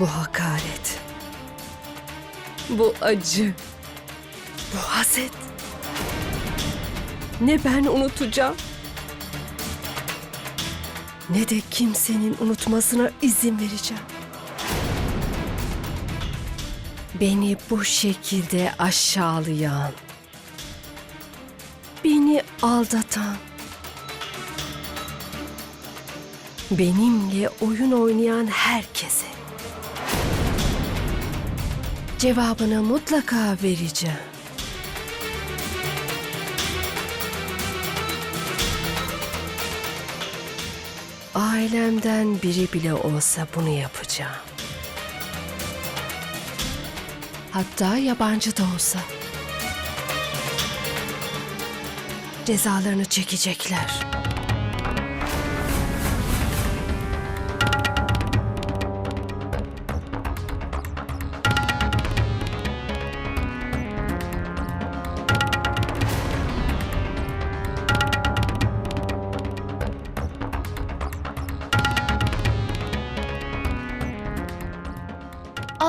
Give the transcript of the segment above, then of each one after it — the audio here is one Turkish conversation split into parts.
Bu hakaret. Bu acı. Bu haset. Ne ben unutacağım. Ne de kimsenin unutmasına izin vereceğim. Beni bu şekilde aşağılayan, beni aldatan, benimle oyun oynayan herkese cevabını mutlaka vereceğim. Ailemden biri bile olsa bunu yapacağım. Hatta yabancı da olsa. Cezalarını çekecekler.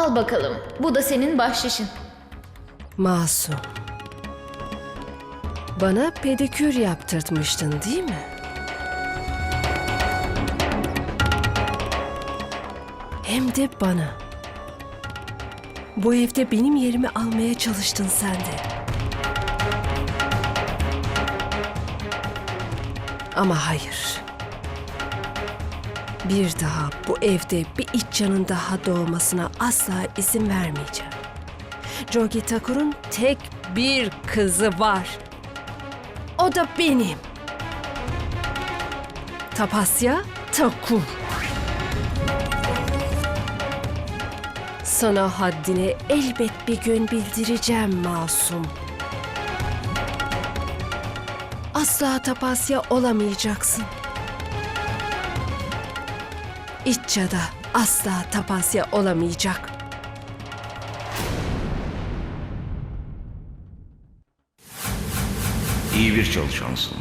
Al bakalım. Bu da senin bahşişin. Masum. Bana pedikür yaptırtmıştın değil mi? Hem de bana. Bu evde benim yerimi almaya çalıştın sen de. Ama hayır. Bir daha bu evde bir iç canın daha doğmasına asla izin vermeyeceğim. Jogi Thakur'un tek bir kızı var. O da benim. Tapasya Thakur. Sana haddini elbet bir gün bildireceğim masum. Asla tapasya olamayacaksın. İçça'da asla tapasya olamayacak. İyi bir çalışansın.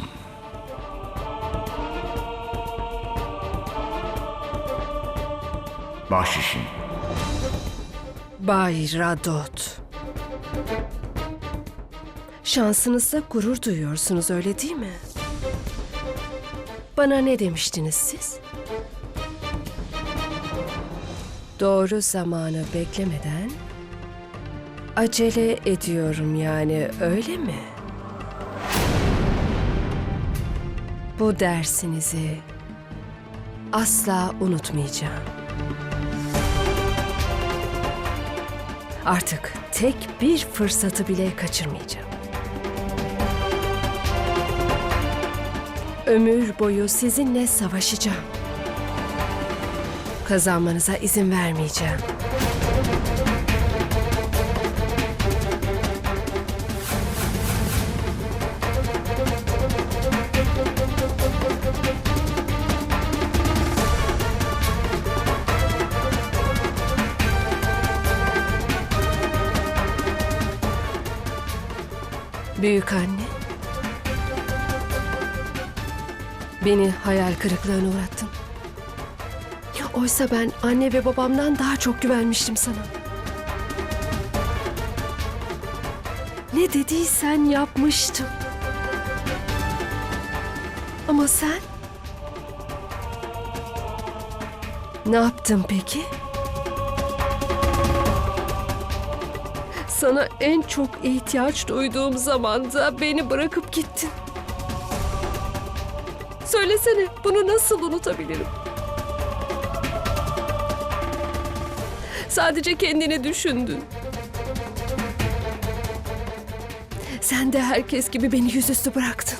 Bahşişin. Bay Radot. Şansınızla gurur duyuyorsunuz öyle değil mi? Bana ne demiştiniz siz? Doğru zamanı beklemeden acele ediyorum yani öyle mi? Bu dersinizi asla unutmayacağım. Artık tek bir fırsatı bile kaçırmayacağım. Ömür boyu sizinle savaşacağım. Kazanmanıza izin vermeyeceğim. Büyük anne. Beni hayal kırıklığına uğrattın. Oysa ben anne ve babamdan daha çok güvenmiştim sana. Ne dediysen yapmıştım. Ama sen? Ne yaptın peki? Sana en çok ihtiyaç duyduğum zamanda beni bırakıp gittin. Söylesene bunu nasıl unutabilirim? Sadece kendini düşündün. Sen de herkes gibi beni yüzüstü bıraktın.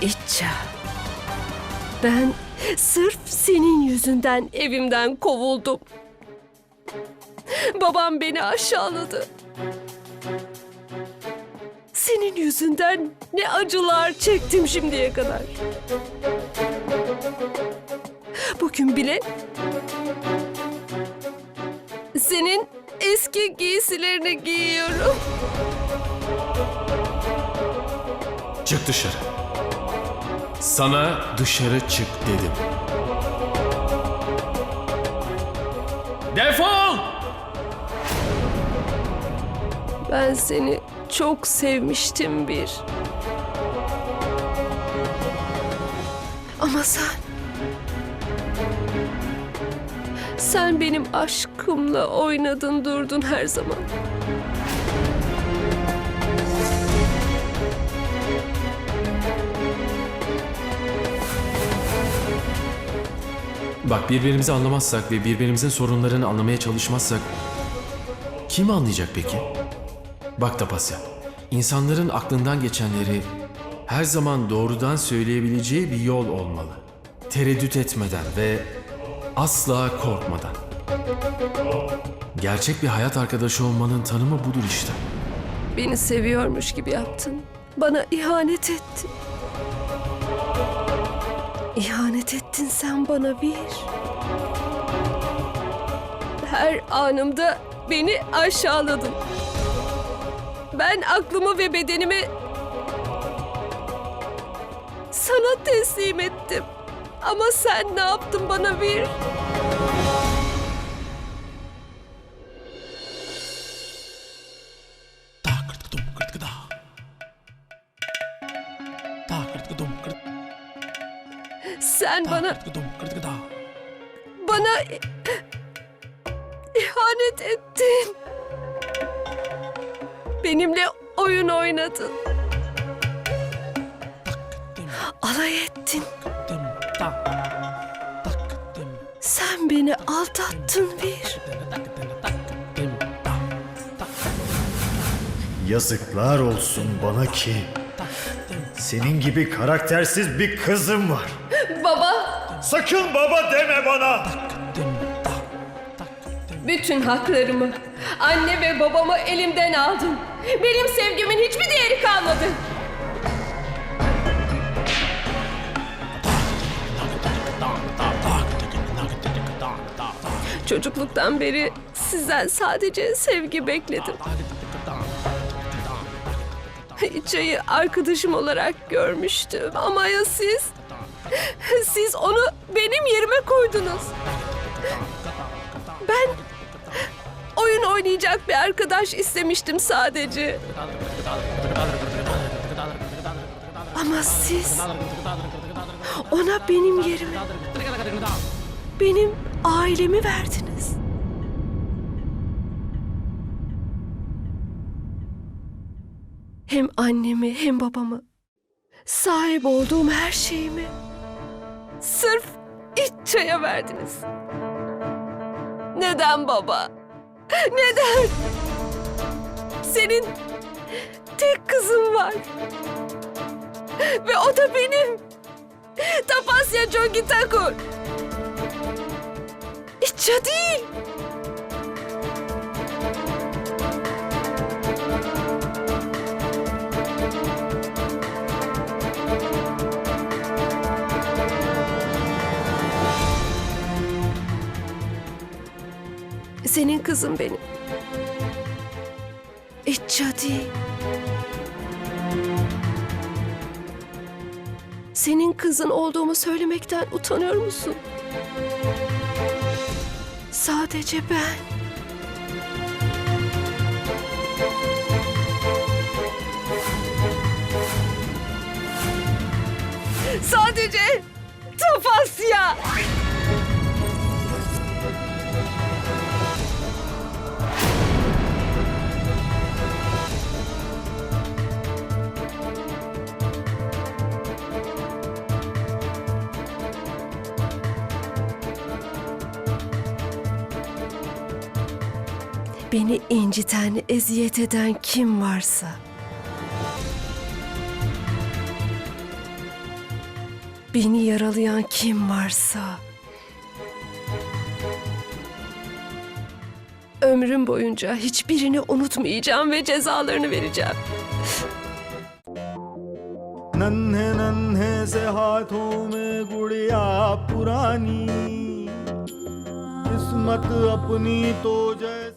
İtça. Ben sırf senin yüzünden evimden kovuldum. Babam beni aşağıladı. Senin yüzünden ne acılar çektim şimdiye kadar. Bugün bile senin eski giysilerini giyiyorum. Çık dışarı. Sana dışarı çık dedim. Defol! Ben seni çok sevmiştim bir. Ama sen... Sen benim aşkımla oynadın durdun her zaman. Bak birbirimizi anlamazsak ve birbirimizin sorunlarını anlamaya çalışmazsak kim anlayacak peki? Bak Tapasya, insanların aklından geçenleri her zaman doğrudan söyleyebileceği bir yol olmalı. Tereddüt etmeden ve asla korkmadan. Gerçek bir hayat arkadaşı olmanın tanımı budur işte. Beni seviyormuş gibi yaptın. Bana ihanet ettin. İhanet ettin sen bana bir. Her anımda beni aşağıladın. Ben aklımı ve bedenimi sana teslim ettim. Ama sen ne yaptın bana bir? Sen bana bana ihanet ettin. Benimle oyun oynadın. Alay ettin. Sen beni aldattın bir. Yazıklar olsun bana ki senin gibi karaktersiz bir kızım var. Baba, Sakın baba deme bana. bütün haklarımı, anne ve babamı elimden aldın. Benim sevgimin hiçbir değeri kalmadı. Çocukluktan beri sizden sadece sevgi bekledim. İçayı arkadaşım olarak görmüştüm ama ya siz? Siz onu benim yerime koydunuz. Ben oyun oynayacak bir arkadaş istemiştim sadece. Ama siz ona benim yerimi, benim ailemi verdiniz. Hem annemi hem babamı, sahip olduğum her şeyimi sırf İtça'ya verdiniz. Neden baba? Neden? Senin tek kızın var. Ve o da benim. Tapasya Jogi Thakur. İtça değil. Senin kızın benim. Değil. Senin kızın olduğumu söylemekten utanıyor musun? Sadece ben. Beni inciten, eziyet eden kim varsa Beni yaralayan kim varsa Ömrüm boyunca hiçbirini unutmayacağım ve cezalarını vereceğim. नन्हे नन्हे से हाथों में गुड़िया पुरानी किस किस्मत अपनी तो जैसे